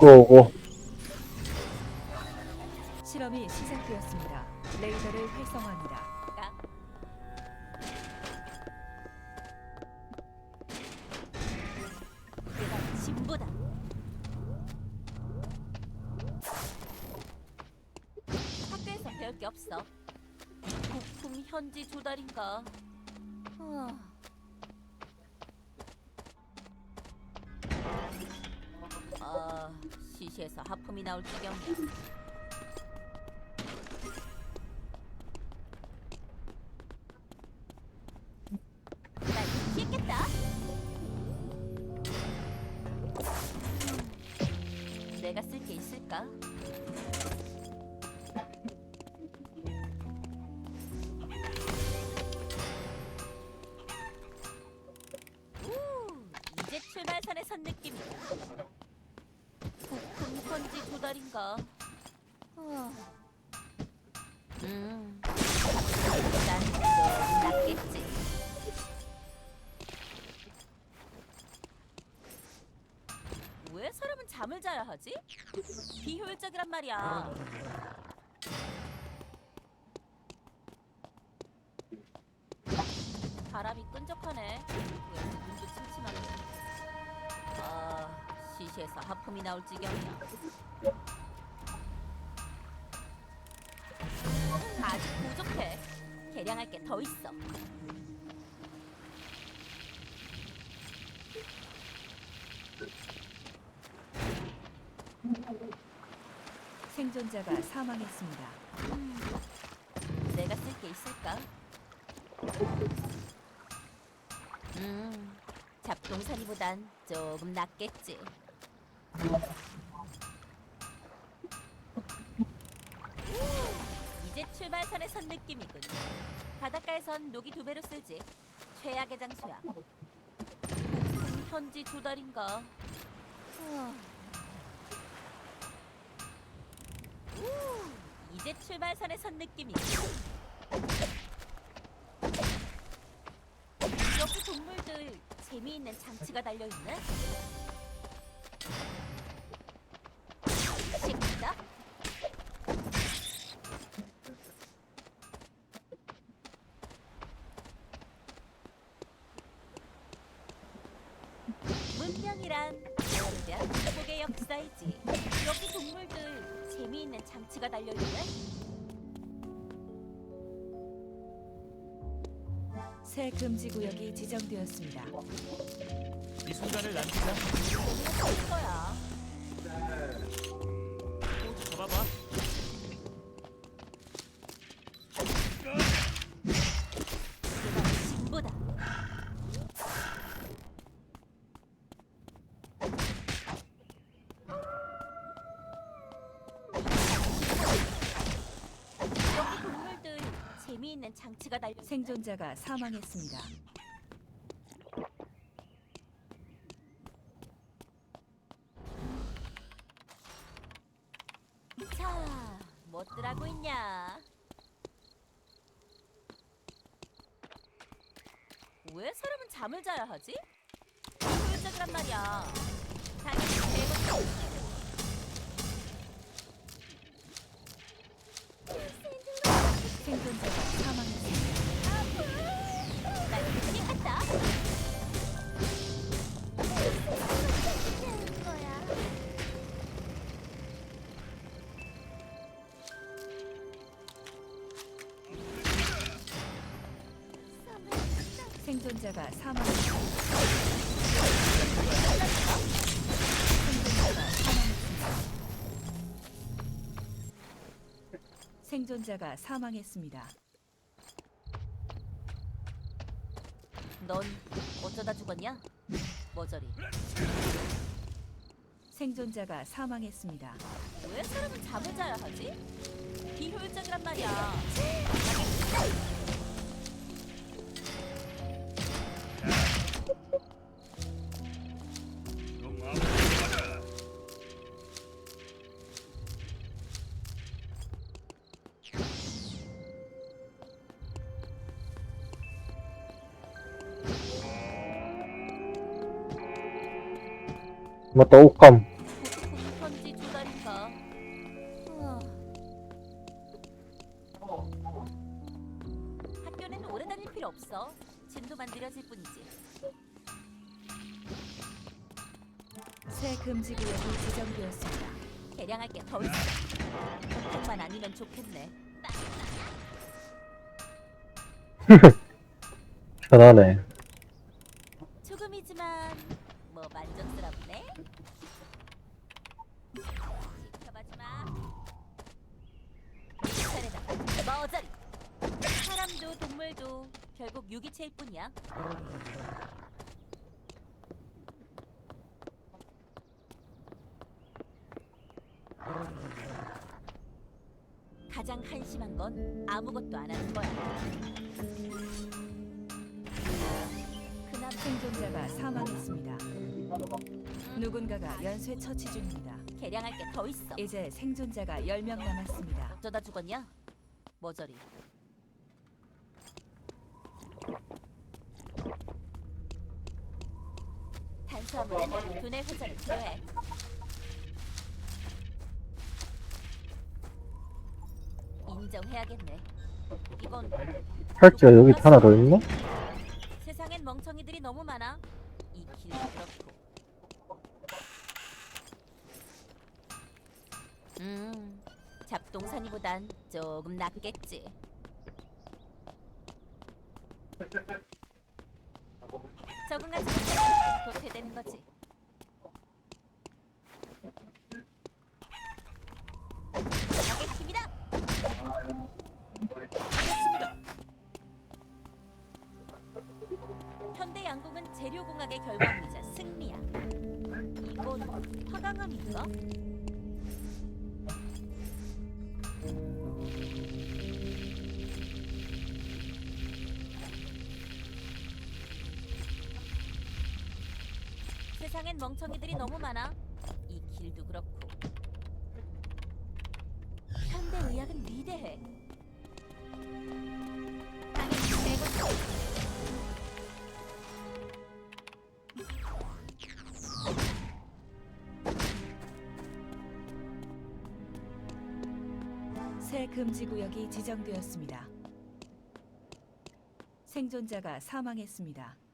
고고. 실험이 시작되었습니다. 레이더를 활성화합니다. 내가. 학교에서 배울 게 없어. 부품 현지 조달인가. 아. 아, 시시해서 하품이 나올 지경이야. 내가 쓸 게 있을까? 자야 하지? 비효율적이란 말이야. 바람이 끈적하네. 왜 눈도 침침하네. 아, 시시해서 하품이 나올 지경이야. 아직 부족해. 개량할 게 더 있어. 생존자가 사망했습니다. 내가 쓸 게 있을까? 음, 잡동사니보단 조금 낫겠지. 오, 이제 출발선에 선 느낌이군. 바닷가에선 녹이 두 배로 쓰지. 최악의 장소야. 음, 현지 조달인가? 아. 오, 이제 출발선에 선 느낌이군. 여기 동물들 재미있는 장치가 달려 있네? 재미있는 장치가 달려 있네? 새 금지 구역이 지정되었습니다. 이 순간을 남기자. 될 거야 재미있는 장치가 달려 생존자가 사망했습니다. 자, 뭐들 하고 있냐? 왜 사람은 잠을 자야 하지? 효율적이란 말이야. 당연히 대부 생존자가 사망했습니다. 생존자가 사망했습니다. 넌 어쩌다 죽었냐? 머저리. 생존자가 사망했습니다. 왜 사람은 잠을 자야 하지? 비효율적이란 말이야. 뭐또 옷감. 부품 두달인가? 학교는 오래 다닐 필요 없어. 진도만 느려질 뿐이지. 새 금지 구역이 지정되었습니다. 개량할 게 더 있어. 선택만 아니면 좋겠네. 편하네. 동물도 결국 유기체일 뿐이야. 가장 한심한 건 아무것도 안 하는 거야. 그남 생존자가 사망했습니다. 누군가가 연쇄 처치 중입니다. 개량할 게 더 있어. 이제 생존자가 10명 남았습니다. 어쩌다 죽었냐? 머저리. 수화물은 두뇌 회전을 필요해. 인정해야겠네. 이건 팔찌가 여기 하나 더 있네? 세상엔 멍청이들이 너무 많아. 이 길도 그렇고. 음, 잡동사니보단 조금 낫겠지. 적응하지 못하면 도태되는 거지. 재료공학의 결과물이자 승리야. 이건 화강암인가? 세상엔 멍청이들이 너무 많아. 이 길도 그렇고. 현대 의학은 위대해. 새 금지 구역이 지정되었습니다. 생존자가 사망했습니다.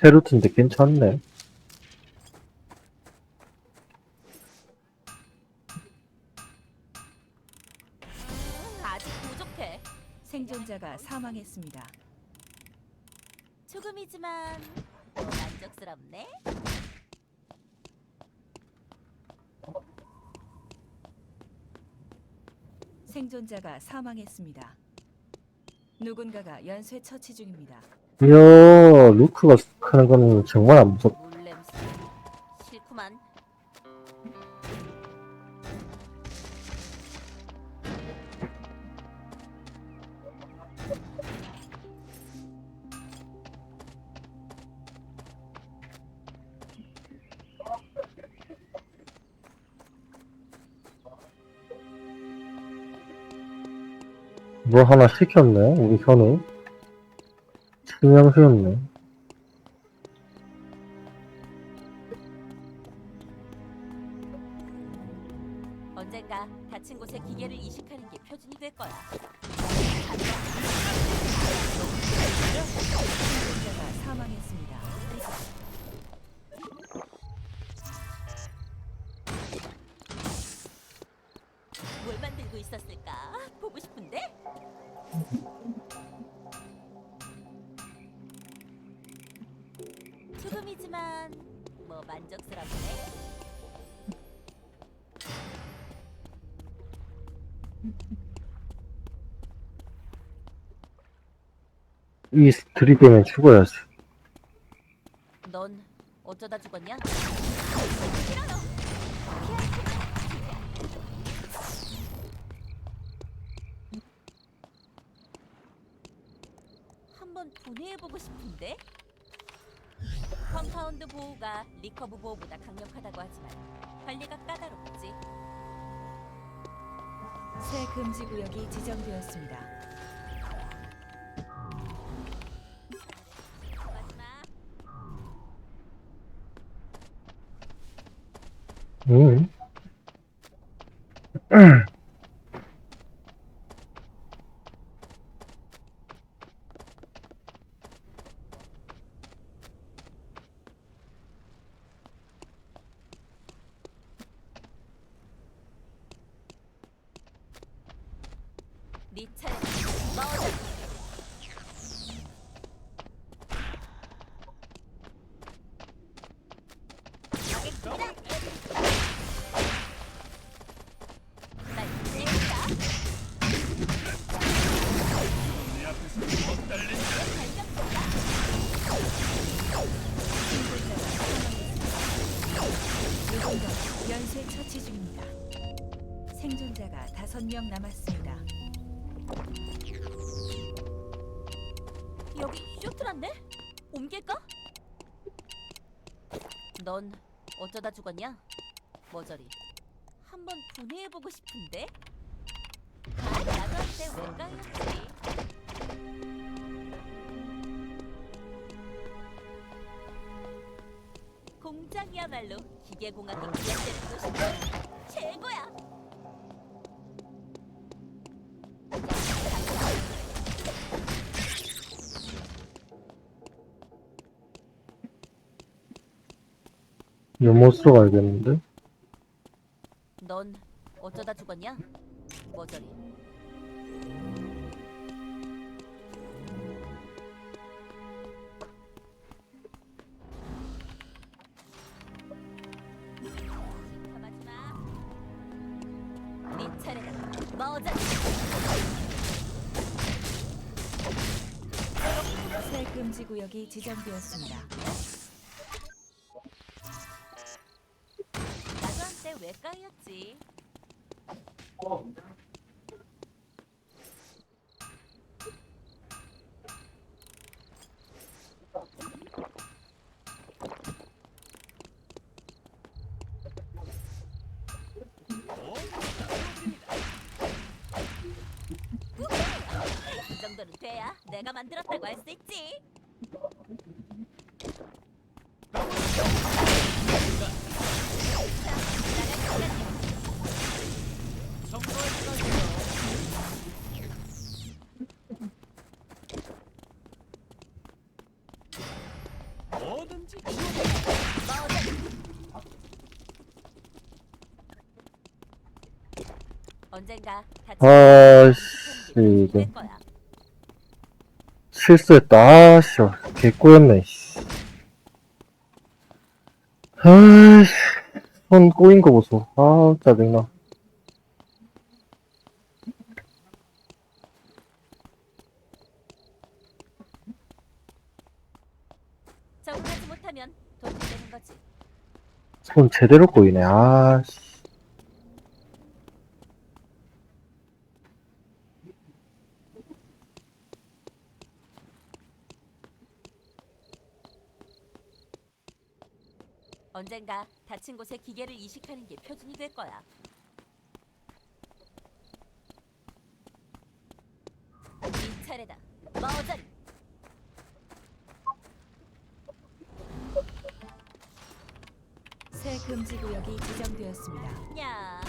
새 루트인데 괜찮네. 음, 아직 부족해. 생존자가 사망했습니다. 조금이지만 뭐 만족스럽네. 생존자가 사망했습니다. 누군가가 연쇄 처치 중입니다. 이야, 루크가 하는 거는 정말 안 무섭. 뭐 하나 시켰네, 우리 현우. 신명수였네. 언젠가 다친 곳에 기계를 이식하는 게 표준이 될 거야. 생존자가 사망했습니다. 뭘 만들고 있었을까? 보고 싶은데? 조금이지만 뭐 만족스럽네. 이 들이대면 죽어야지. 넌 어쩌다 죽었냐? 한번 분해해보고 싶은데? 컴파운드 보호가 리커브 보호보다 강력하다고 하지만 관리가 까다롭지. 새 금지 구역이 지정되었습니다. 음. 넌 어쩌다 죽었냐? 머저리 한번 분해해보고 싶은데? 아, 나도 한때 외가였지 공장이야말로 기계공학이 기억되는 곳이고 최고야! 연못으로 가야겠는데? 넌 어쩌다 죽었냐? 머저리 가만히 마. 네 차례다. 머저리 새 금지 구역이 지정되었습니다. 내가 만들었다고 할 수 있지. 자, 나갈 시간이야. 성공할 시간이에요. 뭐든지 언젠가 다치 아씨. 될 거야. 실수했다. 아 씨, 개꼬였네, 씨. 아이씨, 손 꼬인 거 보소. 아, 짜증나. 적응하지 못하면 도태되는 거지. 손 제대로 꼬이네, 아 씨. 언젠가 다친 곳에 기계를 이식하는 게 표준이 될 거야. 네 차례다. 머저리. 새 금지 구역이 지정되었습니다. 야.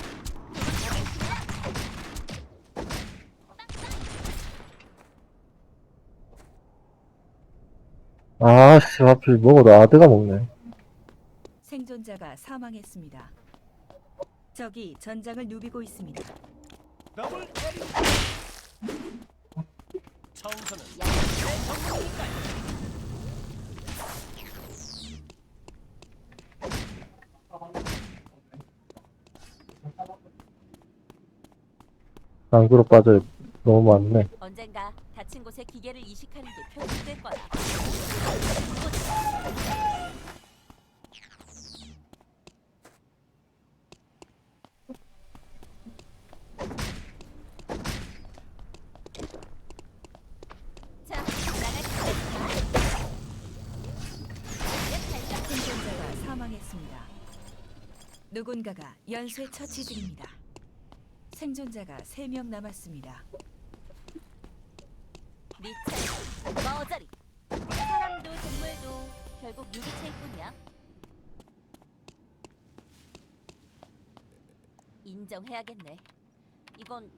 아씨, 하필 먹어도 아드가 먹네. 생존자가 사망했습니다. 적이 전장을 누비고 있습니다. 더블 에리. 청소는 야. 안구로 빠져 너무 많네. 언젠가 다친 곳에 기계를 이식하는 게 표준이 될 거야. 자, 나갈 시간이야. 생존자가 사망했습니다. 누군가가 연쇄 처치 중입니다. 생존자가 3명 남았습니다. 네 차례. 머저리. 사람도 동물도 결국 유기체일 뿐이야. 인정해야겠네. 이건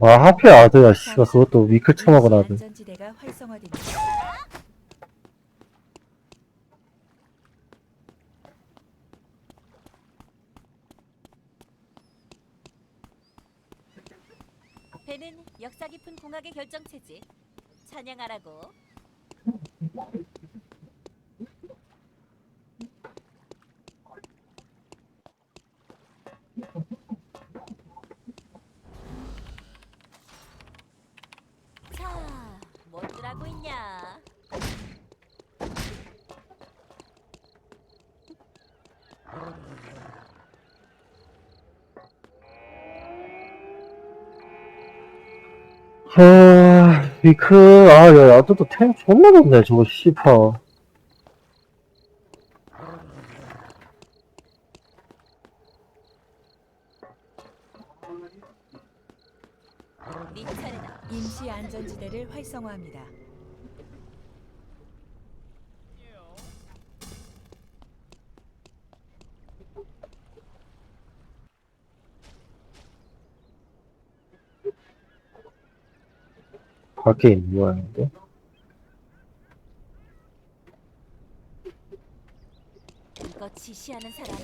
와, 하필 아드야, 씨발. 그것도 위클. 안전지대가 활성화됩니다. 배는 역사 깊은 공학의 결정체지. 찬양하라고. 자, 뭐들 하고 있냐? 하, 위클, 아, 야, 아드도 템 존나 좋네, 저거, 씨파. 임시 안전지대를 활성화합니다. 밖에 있는 모양인데. 이거 지시하는 사람이.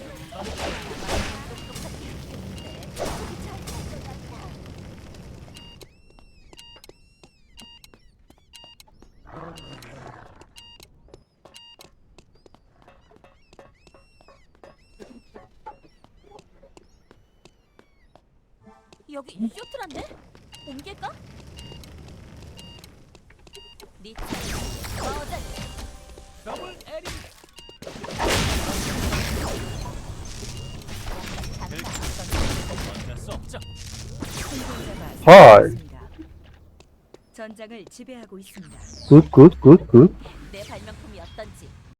여기 쇼트란데? 옮길까? 네 차례. 어자리. 더블 에리. 어쩔 수 없죠. 생존자가 헐. 사망했습니다. 전장을 지배하고 있습니다. 굿, 굿, 굿, 굿.